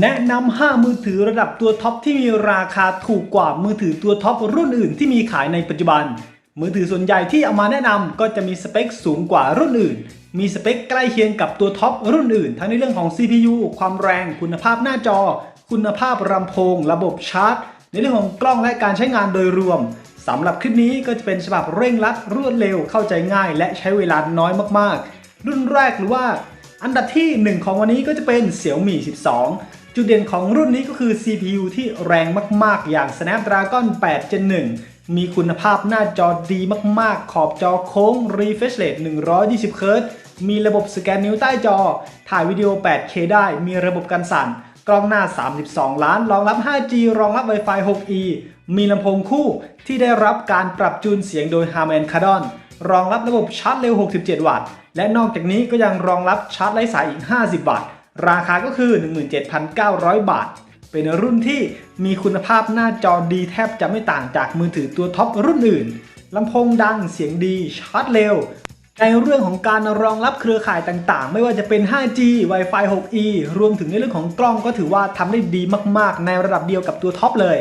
แนะนำ 5 มือถือระดับตัวท็อปที่มีราคาถูกกว่ามือถือตัวท็อปรุ่นอื่นที่มีขายในปัจจุบัน มือถือส่วนใหญ่ที่เอามาแนะนำก็จะมีสเปคสูงกว่ารุ่นอื่น มีสเปคใกล้เคียงกับตัวท็อปรุ่นอื่น ทั้งในเรื่องของ CPU ความแรง คุณภาพหน้าจอ คุณภาพลำโพง ระบบชาร์จ ในเรื่องของกล้องและการใช้งานโดยรวมสำหรับคลิปนี้ก็จะเป็นฉบับเร่งรัดรวดเร็วเข้าใจง่าย และใช้เวลาน้อยมากๆ รุ่นแรกหรือว่า อันดับที่ 1 ของวันนี้ก็จะเป็น Xiaomi 12 จุดเด่นของรุ่นนี้ก็คือ CPU ที่แรงมากๆ อย่าง Snapdragon 8 Gen 1 มีคุณภาพหน้าจอดีมากๆ ขอบจอโค้ง refresh rate 120 Hz มีระบบสแกนนิ้วใต้จอ ถ่ายวิดีโอ 8K ได้ มีระบบกันสั่น กล้องหน้า 32 ล้าน รองรับ 5G รองรับ Wi-Fi 6E มีลำโพงคู่ที่ได้รับการปรับจูนเสียงโดย Harman Kardon รองรับระบบชาร์จเร็ว 67 วัตต์ และนอกจากนี้ก็ยังรองรับชาร์จไร้สายอีก 50 วัตต์ ราคาก็คือ 17,900 บาท เป็นรุ่นที่มีคุณภาพหน้าจอดีแทบจะไม่ต่างจากมือถือตัวท็อปรุ่นอื่น ลำโพงดังเสียงดีชาร์จเร็ว ในเรื่องของการรองรับเครือข่ายต่างๆ ไม่ว่าจะเป็น 5G Wi-Fi 6E รวมถึงในเรื่องของกล้องก็ถือว่าทำได้ดีมากๆ ในระดับเดียวกับตัวท็อปเลย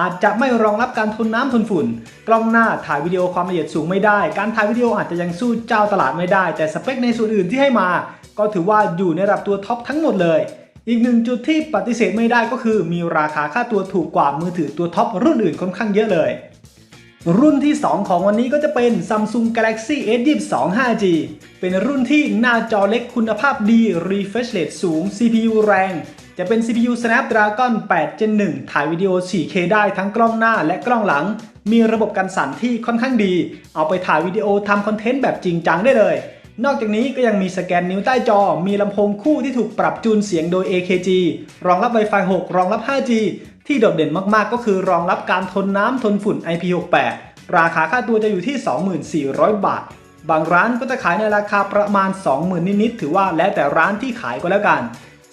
อาจจะไม่รองรับการทนน้ำทนฝุ่น กล้องหน้าถ่ายวิดีโอความละเอียดสูงไม่ได้ การถ่ายวิดีโออาจจะยังสู้เจ้าตลาดไม่ได้ แต่สเปคในส่วนอื่นที่ให้มา ก็ถือว่าอยู่ในระดับตัวท็อปทั้งหมดเลย อีกหนึ่งจุดที่ปฏิเสธไม่ได้ก็คือ มีราคาค่าตัวถูกกว่ามือถือตัวท็อปรุ่นอื่นค่อนข้างเยอะเลย รุ่นที่ 2 ของวันนี้ก็จะเป็น Samsung Galaxy S22 5G เป็นรุ่นที่หน้าจอเล็กคุณภาพดี refresh rate สูง CPU แรง จะเป็น CPU Snapdragon 8 Gen 1 ถ่ายวิดีโอ 4K ได้ทั้งกล้องหน้าและกล้องหลัง มีระบบกันสั่นที่ค่อนข้างดี เอาไปถ่ายวิดีโอทำคอนเทนต์แบบจริงจังได้เลย นอกจากนี้ก็ยังมีสแกนนิ้วใต้จอ มีลำโพงคู่ที่ถูกปรับจูนเสียงโดย AKG รองรับ Wi-Fi 6 รองรับ 5G ที่โดดเด่นมากๆ ก็คือรองรับการทนน้ำทนฝุ่น IP68 ราคาค่าตัวจะอยู่ที่ 24,000 บาท บางร้านก็จะขายในราคาประมาณ 20,000 นิดๆ ถือว่าแล้วแต่ร้านที่ขายก็แล้วกัน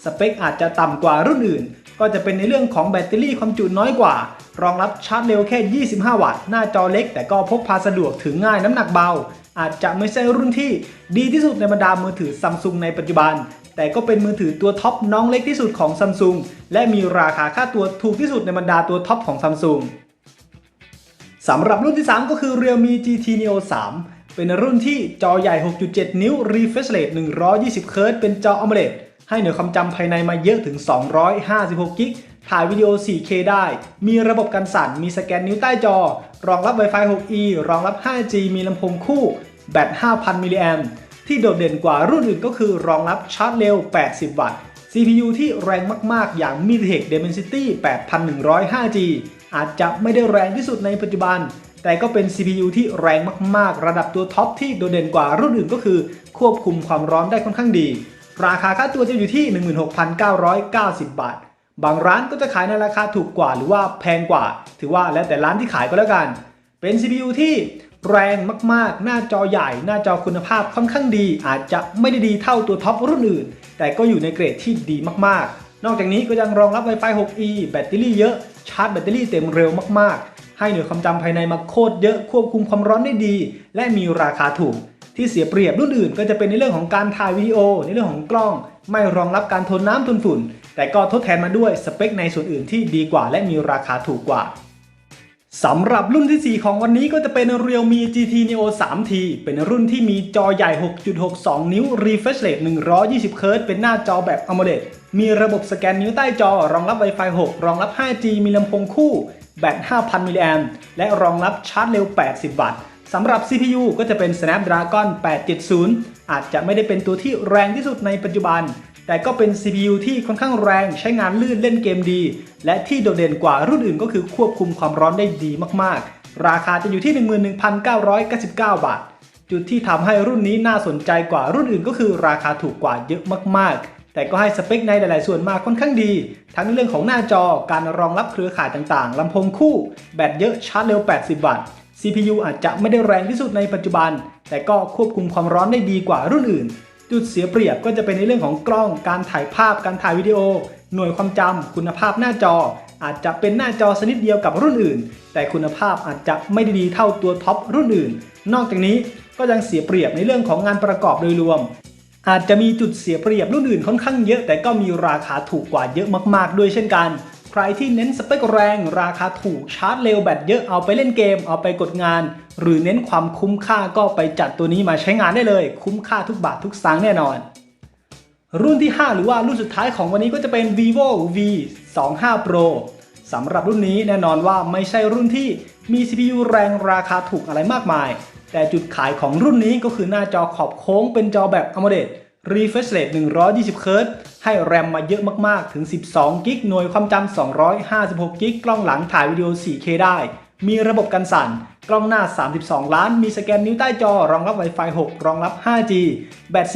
สเปคอาจจะต่ำกว่ารุ่นอื่น ก็จะเป็นในเรื่องของแบตเตอรี่ความจุน้อยกว่า รองรับชาร์จเร็วแค่ 25 วัตต์ หน้าจอเล็กแต่ก็พกพาสะดวกถึงง่ายน้ำหนักเบา อาจจะไม่ใช่รุ่นที่ดีที่สุดในบรรดามือถือซัมซุงในปัจจุบัน แต่ก็เป็นมือถือตัวท็อปน้องเล็กที่สุดของซัมซุงและมีราคาค่าตัวถูกที่สุดในบรรดาตัวท็อปของซัมซุงสำหรับรุ่นที่ 3 ก็คือ Realme GT Neo 3 เป็นรุ่นที่จอใหญ่ 6.7 นิ้ว refresh rate 120 Hz เป็นจอ AMOLED ให้หน่วยความจำภายในมาเยอะถึง 256 กิก ถ่ายวิดีโอ 4K ได้ มีระบบกันสั่น มีสแกนนิ้วใต้จอ รองรับ Wi-Fi 6E รองรับ 5G มีลำโพงคู่ แบต 5,000 มิลลิแอมที่โดดเด่นกว่ารุ่นอื่นก็คือรองรับชาร์จเร็ว 80 วัตต์ CPU ที่แรงมากๆ อย่าง MediaTek Dimensity 8100 5G อาจจะไม่ได้แรงที่สุดในปัจจุบัน แต่ก็เป็น CPU ที่แรงมากๆ ระดับตัวท็อปที่โดดเด่นกว่ารุ่นอื่นก็คือ ควบคุมความร้อนได้ค่อนข้างดี ราคาค่าตัวจะอยู่ที่ 16,990 บาท บางร้านก็จะขายในราคาถูกกว่าหรือว่าแพงกว่า ถือว่าแล้วแต่ร้านที่ขายก็แล้วกัน เป็น CPU ที่แรงมากๆ หน้าจอใหญ่ หน้าจอคุณภาพค่อนข้างดี อาจจะไม่ได้ดีเท่าตัวท็อปรุ่นอื่น แต่ก็อยู่ในเกรดที่ดีมากๆ นอกจากนี้ก็ยังรองรับ Wi-Fi 6E แบตเตอรี่เยอะ ชาร์จแบตเตอรี่เต็มเร็วมากๆ ให้หน่วยความจำภายในมาโคตรเยอะ ควบคุมความร้อนได้ดี และมีราคาถูก ที่เสียเปรียบรุ่นอื่น ก็จะเป็นในเรื่องของการถ่ายวิดีโอ ในเรื่องของกล้อง ไม่รองรับการทนน้ำทนฝุ่น แต่ก็ทดแทนมาด้วยสเปคในส่วนอื่นที่ดีกว่า และมีราคาถูกกว่าสำหรับรุ่นที่ 4 ของวันนี้ก็จะเป็น Realme GT Neo 3T เป็นรุ่นที่มีจอใหญ่ 6.62 นิ้ว refresh rate 120 Hz เป็นหน้าจอแบบ AMOLED มีระบบสแกนนิ้วใต้จอ รองรับ Wi-Fi 6 รองรับ 5G มีลำโพงคู่ แบต 5,000 มิลลิแอมและรองรับชาร์จเร็ว 80 วัตต์ สำหรับ CPU ก็จะเป็น Snapdragon 870 อาจจะไม่ได้เป็นตัวที่แรงที่สุดในปัจจุบัน แต่ก็เป็น CPU ที่ค่อนข้างแรงใช้งานลื่นเล่นเกมดี และที่โดดเด่นกว่ารุ่นอื่นก็คือควบคุมความร้อนได้ดีมากๆ ราคาจะอยู่ที่ 11,999 บาท จุดที่ทำให้รุ่นนี้น่าสนใจกว่ารุ่นอื่นก็คือราคาถูกกว่าเยอะมากๆแต่ก็ให้สเปคในหลาย ๆ ส่วนมาค่อนข้างดี ทั้งเรื่องของหน้าจอ การรองรับเครือข่ายต่าง ๆ ลำโพงคู่ แบตเยอะชาร์จเร็ว 80 วัตต์ CPU อาจจะไม่ได้แรงที่สุดในปัจจุบัน แต่ก็ควบคุมความร้อนได้ดีกว่ารุ่นอื่น จุดเสียเปรียบก็จะเป็นในเรื่องของกล้อง การถ่ายภาพ การถ่ายวิดีโอ หน่วยความจำคุณภาพหน้าจอ อาจจะเป็นหน้าจอชนิดเดียวกับรุ่นอื่น แต่คุณภาพอาจจะไม่ได้ดีเท่าตัวท็อปรุ่นอื่น นอกจากนี้ก็ยังเสียเปรียบในเรื่องของงานประกอบโดยรวม อาจจะมีจุดเสียเปรียบรุ่นอื่นค่อนข้างเยอะ แต่ก็มีราคาถูกกว่าเยอะมาก ๆ ด้วยเช่นกัน ใครที่เน้นสเปคแรง ราคาถูกชาร์จเร็วแบตเยอะเอาไปเล่นเกม เอาไปกดงาน หรือเน้นความคุ้มค่าก็ไปจัดตัวนี้มาใช้งานได้เลย คุ้มค่าทุกบาททุกสตางค์แน่นอน รุ่นที่ 5 หรือว่ารุ่นสุดท้ายของวันนี้ก็จะเป็น vivo v 2 5 pro สำหรับรุ่นนี้แน่นอนว่าไม่ใช่รุ่นที่มี CPU แรงราคาถูกอะไรมากมาย แต่จุดขายของรุ่นนี้ก็คือหน้าจอขอบโค้งเป็นจอแบบ AMOLED refresh rate 120 Hz ให้แรมมาเยอะมากๆ ถึง 12 กิก หน่วยความจำ 256 กิก กล้องหลังถ่ายวิดีโอ 4K ได้ มีระบบกันสั่น กล้องหน้า 32 ล้าน มีสแกนนิ้วใต้จอ รองรับ Wi-Fi 6 รองรับ 5G แบต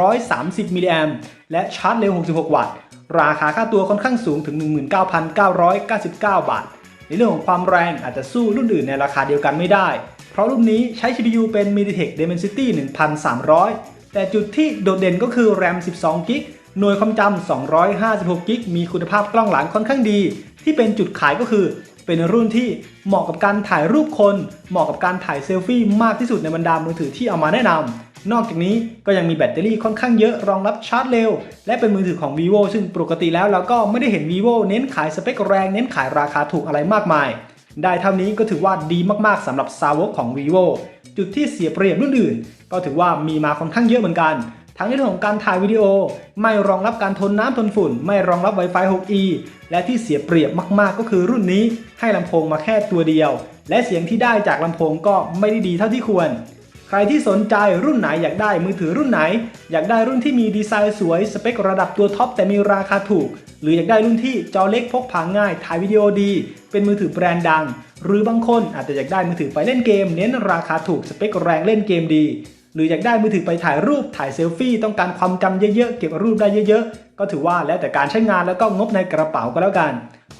4,830 มิลลิแอมและชาร์จเร็ว 66 วัตต์ ราคาค่าตัวค่อนข้างสูงถึง 19,999 บาท ในเรื่องของความแรงอาจจะสู้รุ่นอื่นในราคาเดียวกันไม่ได้ เพราะรุ่นนี้ใช้ CPU เป็น MediaTek Dimensity 1300 แต่จุดที่โดดเด่นก็คือ RAM 12 กิก หน่วยความจำ 256 กิก มีคุณภาพกล้องหลังค่อนข้างดี ที่เป็นจุดขายก็คือ เป็นรุ่นที่เหมาะกับการถ่ายรูปคน เหมาะกับการถ่ายเซลฟี่มากที่สุดในบรรดามือถือที่เอามาแนะนำ นอกจากนี้ก็ยังมีแบตเตอรี่ค่อนข้างเยอะรองรับชาร์จเร็ว และเป็นมือถือของ vivo ซึ่งปกติแล้วเราก็ไม่ได้เห็น vivo เน้นขายสเปคแรง เน้นขายราคาถูกอะไรมากมาย ได้เท่านี้ก็ถือว่าดีมากๆสำหรับซาวกของ vivo จุดที่เสียเปรียบรุ่นอื่น ก็ถือว่ามีมาค่อนข้างเยอะเหมือนกัน ทั้งในเรื่องของการถ่ายวิดีโอ ไม่รองรับการทนน้ำทนฝุ่น ไม่รองรับ Wi-Fi 6E และที่เสียเปรียบมากๆ ก็คือรุ่นนี้ให้ลำโพงมาแค่ตัวเดียว และเสียงที่ได้จากลำโพงก็ไม่ได้ดีเท่าที่ควร ใครที่สนใจรุ่นไหนอยากได้มือถือรุ่นไหน อยากได้รุ่นที่มีดีไซน์สวยสเปคระดับตัวท็อปแต่มีราคาถูก หรืออยากได้รุ่นที่จอเล็กพกพาง่ายถ่ายวิดีโอดี เป็นมือถือแบรนด์ดัง หรือบางคนอาจจะอยากได้มือถือไปเล่นเกม เน้นราคาถูกสเปคแรงเล่นเกมดี หรืออยากได้มือถือไปถ่ายรูปถ่ายเซลฟี่ต้องการความจำเยอะๆเก็บรูปได้เยอะ ๆ ก็ถือว่าแล้วแต่การใช้งานแล้วก็งบในกระเป๋าก็แล้วกัน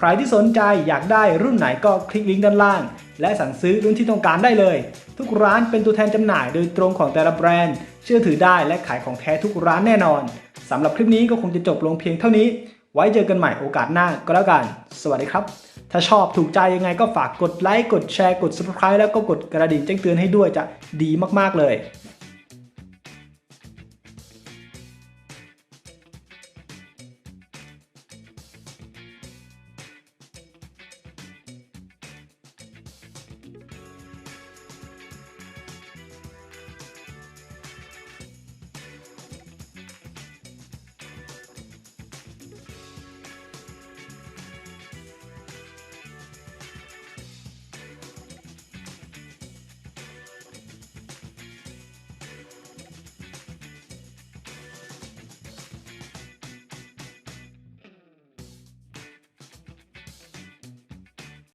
รที่สนใจอยากได้รุ่นไหนก็คลิกลิงก์ด้านล่าง และสั่งซื้อรุ่นที่ต้องการได้เลย ทุกร้านเป็นตัวแทนจำหน่ายโดยตรงของแต่ละแบรนด์ เชื่อถือได้และขายของแท้ทุกร้านแน่นอนสำหรับคลิปนี้ก็คงจะจบลงเพียงเท่านี้ ไว้เจอกันใหม่โอกาสหน้าก็แล้วกัน สวัสดีครับ ถ้าชอบถูกใจยังไงก็ฝากกดไลค์กดแชร์กด subscribe แล้วก็กดกระดิ่งแจ้งเตือนให้ด้วยจะดีมากๆเลย